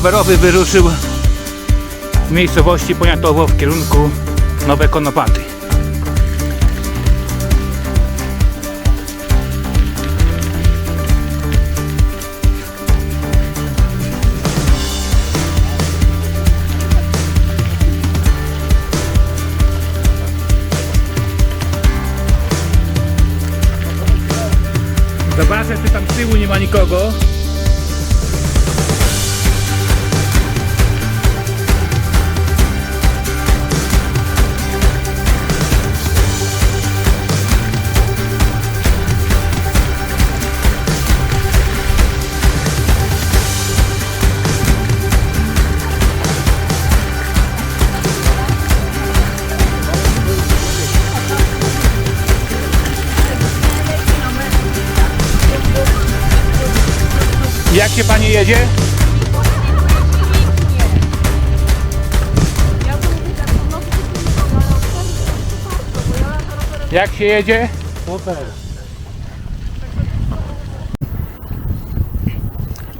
Rowerowy wyruszył z miejscowości Poniatowo w kierunku Nowe Konopaty. Zobaczę, czy tam z tyłu nie ma nikogo. Jak się pani jedzie? Jak się jedzie? Super.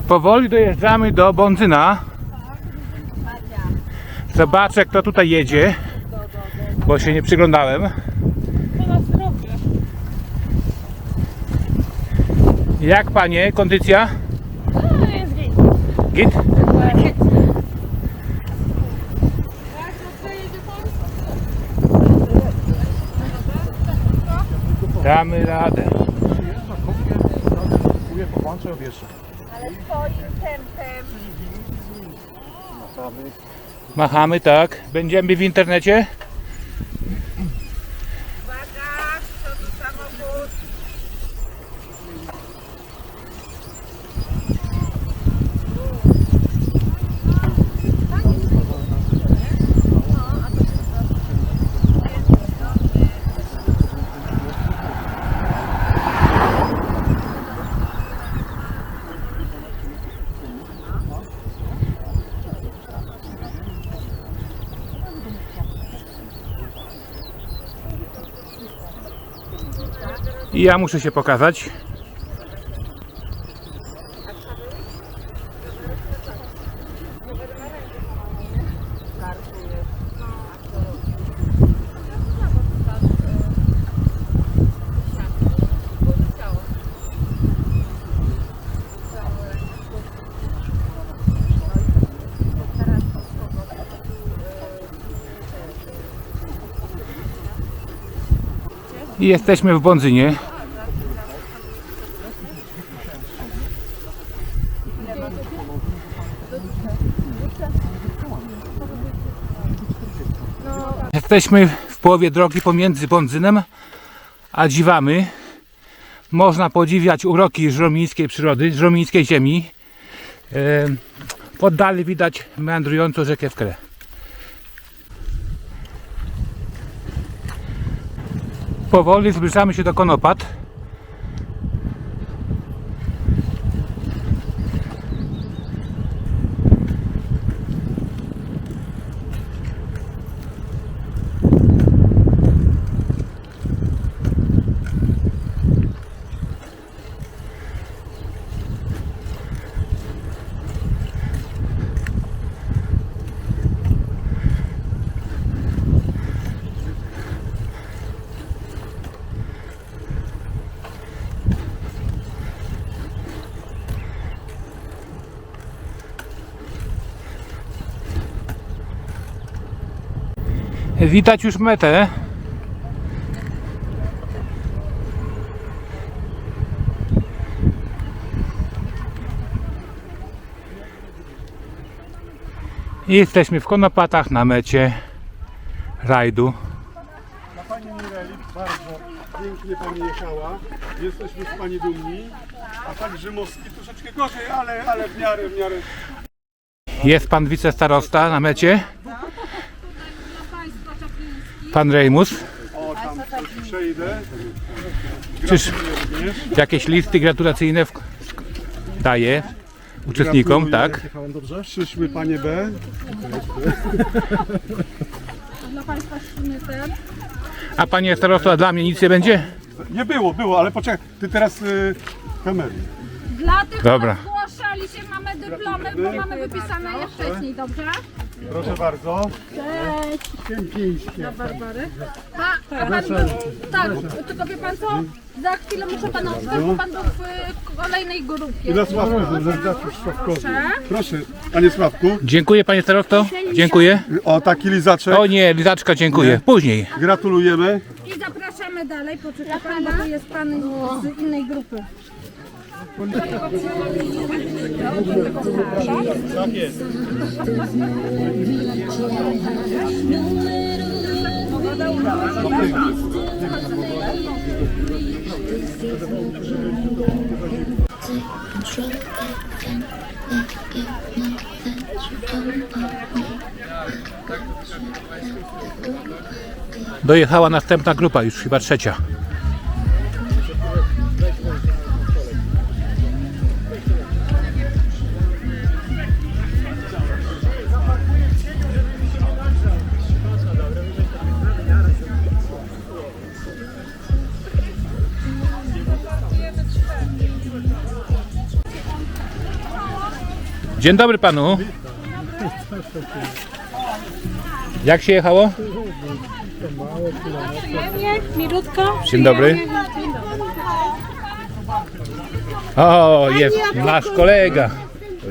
Powoli dojeżdżamy do Bądzyna. Zobaczę kto tutaj jedzie, bo się nie przyglądałem. Jak panie, kondycja? Git? Damy radę. Połączę, obieszę. Ale swoim tempem. Machamy, tak. Będziemy w internecie. I ja muszę się pokazać. Jesteśmy w Bądzynie. Jesteśmy w połowie drogi pomiędzy Bądzynem a Dziwamy. Można podziwiać uroki żromińskiej przyrody, żromińskiej ziemi. E, W oddali widać meandrującą rzekę Wkrę. Powoli zbliżamy się do Konopat. Widać już metę. I jesteśmy w Konopatach na mecie rajdu. Dla Pani Mireli bardzo pięknie Pani jechała. Jesteśmy z Pani dumni. A tak Rzymowski troszeczkę gorzej, ale, ale w miarę, w miarę. Jest pan wicestarosta na mecie. Pan Rejmus. O, tam coś przejdę. Czyż jakieś listy gratulacyjne w... daje uczestnikom, Gratuluję. tak? Jechałem dobrze. Przyszły Panie B. Dla Państwa ten. A panie starosto, a dla mnie nic nie będzie? Nie było, było, ale poczekaj. Ty teraz y, kamery. Dla tych, Dobra. co zgłaszali się, mamy dyplomy, bo mamy wypisane je wcześniej, dobrze? Proszę bardzo. Pa, a pan był, tak, tylko wie pan co? Za chwilę muszę pana odstać, bo pan był w kolejnej grupie. I na Sławku, Zerdaciusz Sławkowi. Proszę, panie Sławku. Dziękuję panie starowto. Dziękuję. O, taki lizaczek. O nie, lizaczka, dziękuję. Później. Gratulujemy. I zapraszamy dalej, poczeka pan, bo tu jest pan z innej grupy. Dojechała następna grupa, już chyba trzecia. Dzień dobry panu. Jak się jechało? Milutko. Dzień dobry. O, jest nasz kolega.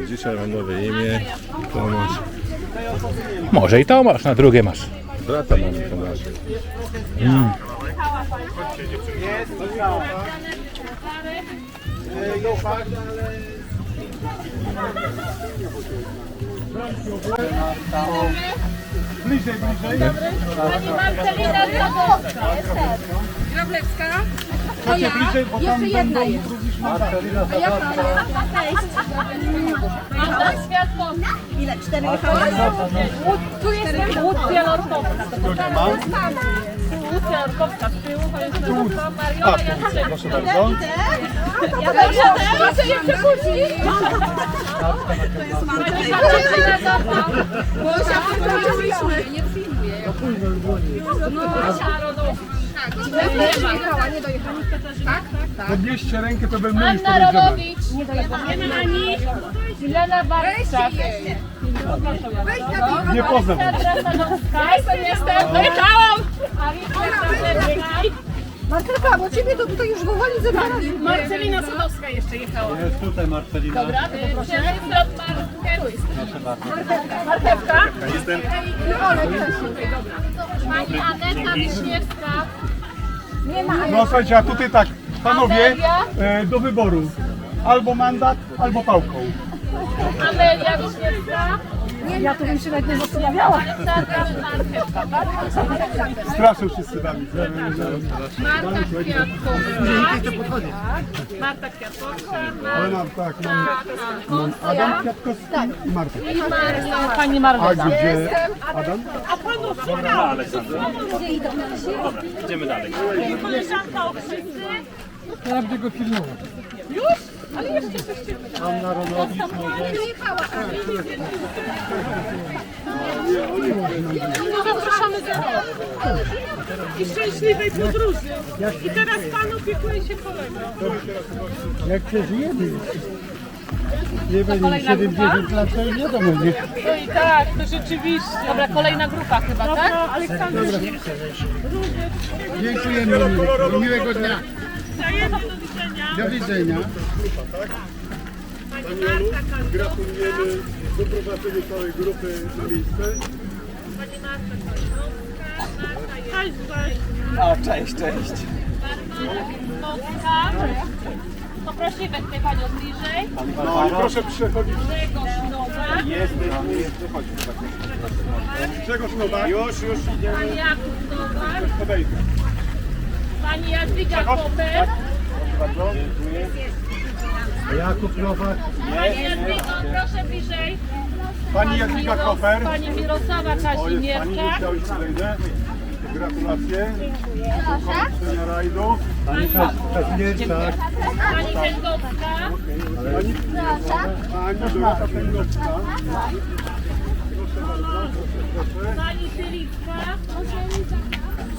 Dzisiaj mam nowe imię. Tomasz. Może i Tomasz, na drugie masz. Brata mam Tomasza. Bliżej, bliżej. Pani Marcelina Drogowska. Wróblewska. To ja. bliżej, bo tam Jeszcze jedna będą jest. również Marcelina A ja Cześć. Magda Światło. Ile? Cztery Łódź, Tu jestem. Łódź Wielorkowska. Łódź Wielorkowska z tyłu, to jest Mariola Janczyk. Proszę bardzo. Ja też jadę. Proszę nie przekucić. Pani Marcelina Drogowska. Bo się przekroczyliśmy. Nie przyjmuję. No. Nie dojechała, nie dojechała. Tak? Podnieście rękę, to bym my już Anna. Rodowicz. Nie dojechała. Nie ma ani. Milena Barczak. Nie poznam. Trasanowska. Jestem, jestem. Dojechałam. Marcelka, bo ciebie to tutaj już wołali zebrali. Marcelina Sadowska jeszcze jechała. Jest tutaj Marcelina. Dobra, to poproszę. Proszę bardzo. Marchewka. Pani Aneta Wiśniewska. No słuchajcie, a tutaj tak, panowie, e, do wyboru. Albo mandat, albo pałką. Amelia Wiśniewska. Ja tu bym się nawet nie zastanawiała. Straszą wszyscy nami. Marta Kwiatkowska. Marta Kwiatkowska. Ale mam tak, mam, mam Adam Kwiatkowski i Marta. I Marta. Pani A Marlena. gdzie Adam? Koleżanka Okrzycy. Każdy go filmował. Anna Ronowicz może. Zapraszamy za I szczęśliwej podróży. I teraz Pan opiekuje się kolegą. Jak przeżyjemy Nie będzie 70 lat, to nie wiadomo, nie? No i tak, to rzeczywiście. Dobra, kolejna grupa chyba, tak? Aleksander Dziękujemy, miłego dnia. Wzajemnie do widzenia. Do widzenia. Pani Marta Gratulujemy doprowadzeniu całej grupy na miejsce. Pani Marta Kalinowska. Marta Cześć, cześć. O, cześć, cześć. Kalinowska. Poprosimy tutaj Panią bliżej. No i proszę przechodzić. Grzegorz Nowak. Grzegorz Nowak. Już, już Pan idziemy. Jakub Nowak. Podejdę. Pani Jadwiga Koper. Jakub Nowak. Pani Jadwigo, proszę bliżej. Pani Jadwiga Miros- Koper. Pani Mirosława O, jest pani, podejdę. Gratulacje. Dziękuję. rajdu. Pani Kazimierczak. Pani Kędowska. Pani, pani Dorota Pęgowska. Pani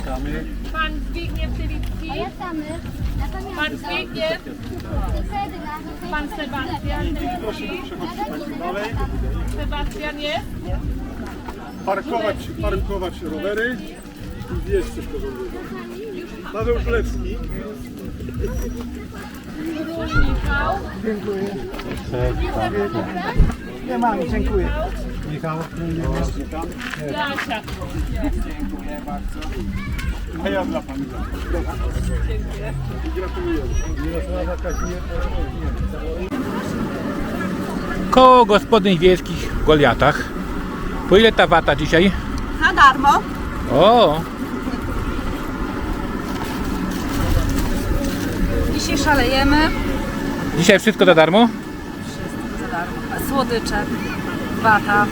Pan Zbigniew Tylicki. Pan Zbigniew, pan Sebastian, Proszę przechodzić Państwo dalej. Sebastian jest, Parkować, parkować rowery. I coś porządnego. Paweł Żulecki. Michał, Jasia. A ja dla Pani. Gratuluję. Koło gospodyń wiejskich w Goliatach. Po ile ta wata dzisiaj? Na darmo. O, Dzisiaj szalejemy. dzisiaj wszystko za darmo? Za darmo. Słodycze, wata.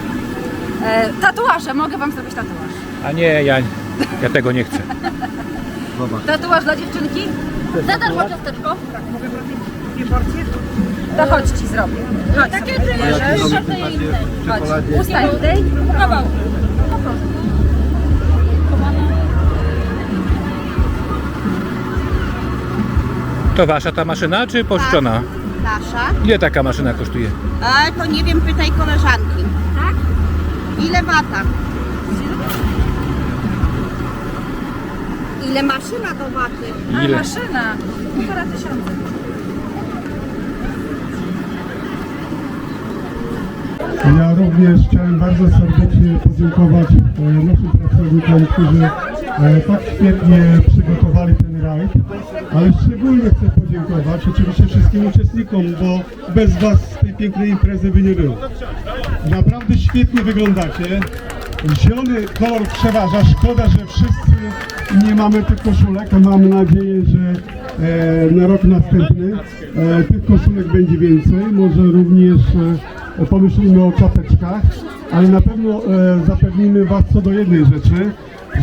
E, tatuaże, mogę wam zrobić tatuaż. A nie, ja, ja tego nie chcę. Tatuaż dla dziewczynki? Za darmo ciasteczko. To chodź ci zrobię. Chodź. Takie ty bierzesz. Chodź. Ustań tutaj. Kawał. To wasza ta maszyna, czy pożyczona? Nasza. Ile taka maszyna kosztuje? A to nie wiem, pytaj koleżanki. Tak? Ile wata? Ile maszyna do waty? A Ile? maszyna. Półtora tysiąca. Ja również chciałem bardzo serdecznie podziękować e, naszym pracownikom, którzy tak świetnie przygotowali ten rajd, ale szczególnie chcę podziękować oczywiście wszystkim uczestnikom, bo bez Was tej pięknej imprezy by nie było. Naprawdę świetnie wyglądacie. Zielony kolor przeważa. Szkoda, że wszyscy nie mamy tych koszulek, mam nadzieję, że e, na rok następny e, tych koszulek będzie więcej. Może również e, pomyślimy o czapeczkach, ale na pewno e, zapewnimy Was co do jednej rzeczy,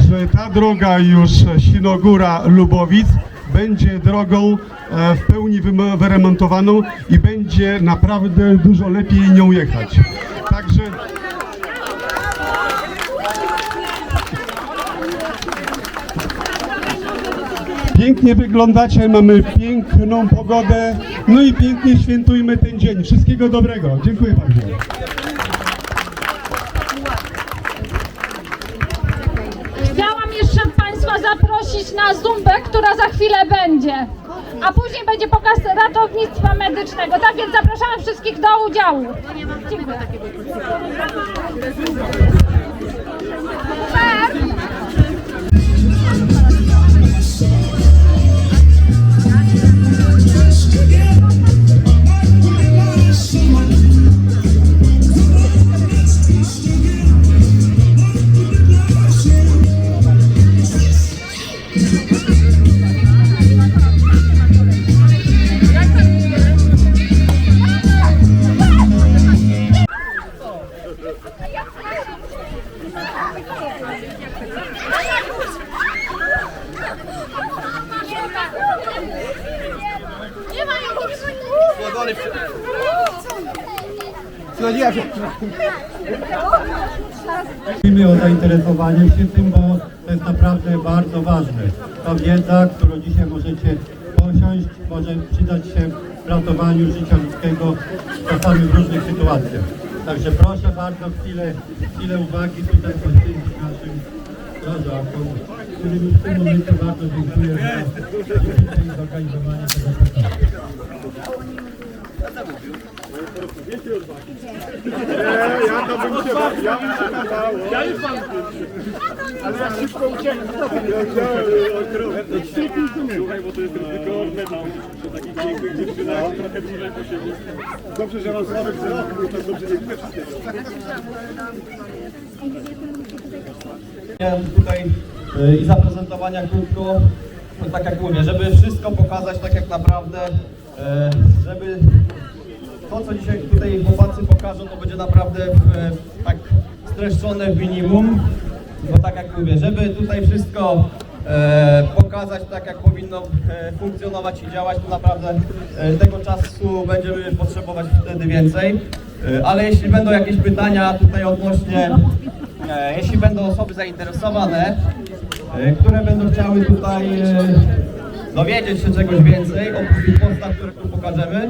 że ta droga już Sinogóra-Lubowic będzie drogą e, w pełni wyremontowaną i będzie naprawdę dużo lepiej nią jechać. Także Pięknie wyglądacie, mamy piękną pogodę, no i pięknie świętujmy ten dzień. Wszystkiego dobrego. Dziękuję bardzo. Zaprosić na Zumbę, która za chwilę będzie. A później będzie pokaz ratownictwa medycznego. Tak więc zapraszamy wszystkich do udziału. Dziękuję. Przydać się w ratowaniu życia ludzkiego czasami w różnych sytuacjach. Także proszę bardzo chwilę, chwilę uwagi tutaj poświęcić naszym strażakom, którym w tym momencie bardzo dziękuję za za zorganizowanie tego spotkania. Nie, ja to bym się bał, ja bym się bał. Ja już mam Ale ja szybko uciekłem. Ja chciałem. Słuchaj, bo to jest tam przy takich pięknych dziewczynach trochę dłużej posiedzieć. Dobrze, że mam słaby wzrok, bo tak dobrze nie widzę wszystkiego. Tutaj y, i zaprezentowania krótko, tak jak mówię, żeby wszystko pokazać tak jak naprawdę, żeby to co dzisiaj tutaj chłopacy pokażą, to będzie naprawdę y, tak streszczone w minimum, bo tak jak mówię, żeby tutaj wszystko e, pokazać tak jak powinno e, funkcjonować i działać, to naprawdę e, tego czasu będziemy potrzebować wtedy więcej. E, ale jeśli będą jakieś pytania tutaj odnośnie E, Jeśli będą osoby zainteresowane, e, które będą chciały tutaj e, dowiedzieć się czegoś więcej, oprócz tych podstaw, które tu pokażemy,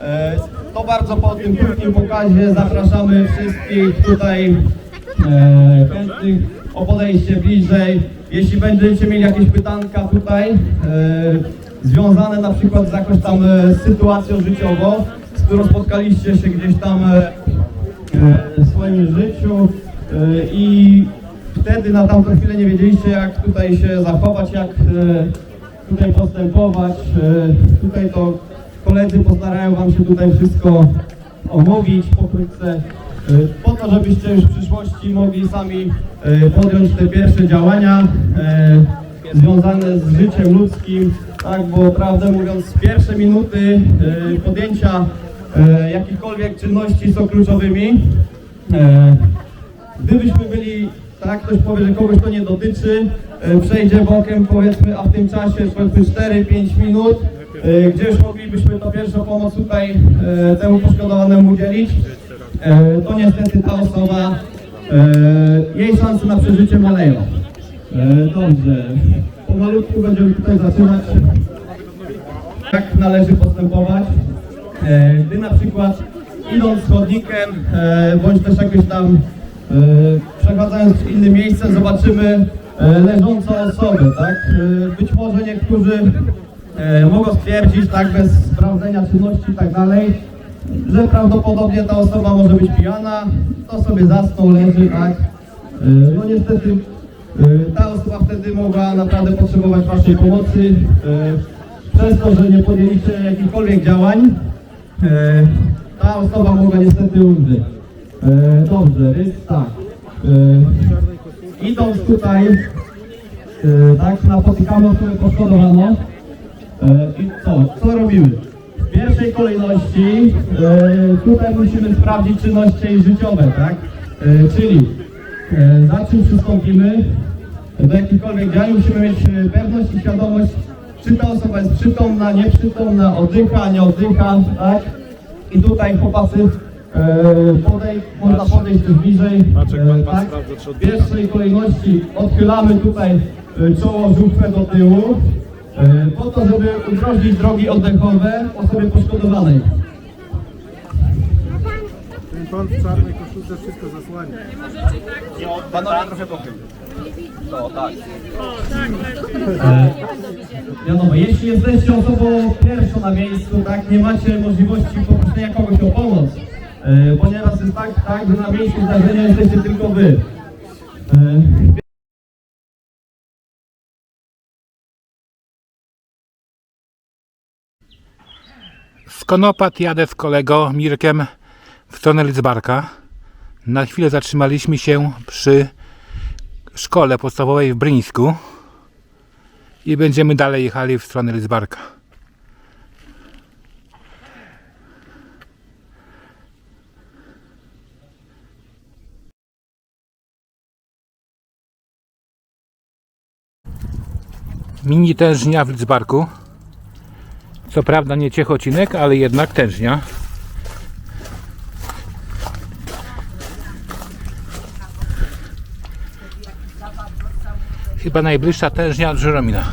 e, to bardzo po tym krótkim pokazie zapraszamy wszystkich tutaj e, chętnych o podejście bliżej. Jeśli będziecie mieli jakieś pytanka tutaj, e, związane na przykład z jakąś tam sytuacją życiową, z którą spotkaliście się gdzieś tam w swoim życiu i wtedy na tamtą chwilę nie wiedzieliście jak tutaj się zachować, jak tutaj postępować. E, Tutaj to koledzy postarają Wam się tutaj wszystko omówić pokrótce, e, po to, żebyście już w przyszłości mogli sami e, podjąć te pierwsze działania związane z życiem ludzkim, tak, bo prawdę mówiąc pierwsze minuty podjęcia jakichkolwiek czynności są kluczowymi. Gdybyśmy byli, tak, ktoś powie, że kogoś to nie dotyczy, e, przejdzie bokiem powiedzmy, a w tym czasie powiedzmy 4-5 minut, e, gdzie już moglibyśmy to pierwszą pomoc tutaj e, temu poszkodowanemu udzielić, to niestety ta osoba, jej szanse na przeżycie maleją. Dobrze, pomalutku będziemy tutaj zaczynać jak należy postępować. Gdy na przykład idąc chodnikiem, bądź też jakoś tam e, przechadzając w innym miejscem, zobaczymy e, leżącą osobę, tak? E, Być może niektórzy mogą stwierdzić, tak, bez sprawdzenia czynności i tak dalej, że prawdopodobnie ta osoba może być pijana, to sobie zasnął, leży, tak? No niestety ta osoba wtedy mogła naprawdę potrzebować Waszej pomocy. Przez to, że nie podjęliście jakichkolwiek działań, ta osoba mogła niestety umrzeć. E, Dobrze, więc tak. E, Idąc tutaj, e, tak, napotykamy osobę poszkodowaną. E, I co? Co robimy? W pierwszej kolejności e, tutaj musimy sprawdzić czynności życiowe, tak? E, czyli e, za czym przystąpimy do jakichkolwiek działań, musimy mieć e, pewność i świadomość, czy ta osoba jest przytomna, nieprzytomna, oddycha, nie oddycha, tak? I tutaj chłopacy podej, można podejść też bliżej, e, tak? W pierwszej kolejności odchylamy tutaj e, czoło żółtwe do tyłu, e, po to, żeby udrożnić drogi oddechowe osobie poszkodowanej. Ten pan w czarnej koszulce wszystko zasłania. Panowie trochę pochyl. To tak. E, wiadomo, jeśli jesteście osobą pierwszą na miejscu, tak, nie macie możliwości poproszenia kogoś o pomoc, e, ponieważ jest tak, tak, że na miejscu zdarzenia jesteście tylko wy. E, Z Konopat jadę z kolego Mirkiem w stronę Lidzbarka. Na chwilę zatrzymaliśmy się przy szkole podstawowej w Bryńsku i będziemy dalej jechali w stronę Lidzbarka. Mini tężnia w Lidzbarku. Co prawda nie Ciechocinek, ale jednak tężnia. Chyba najbliższa tężnia od Żeromina.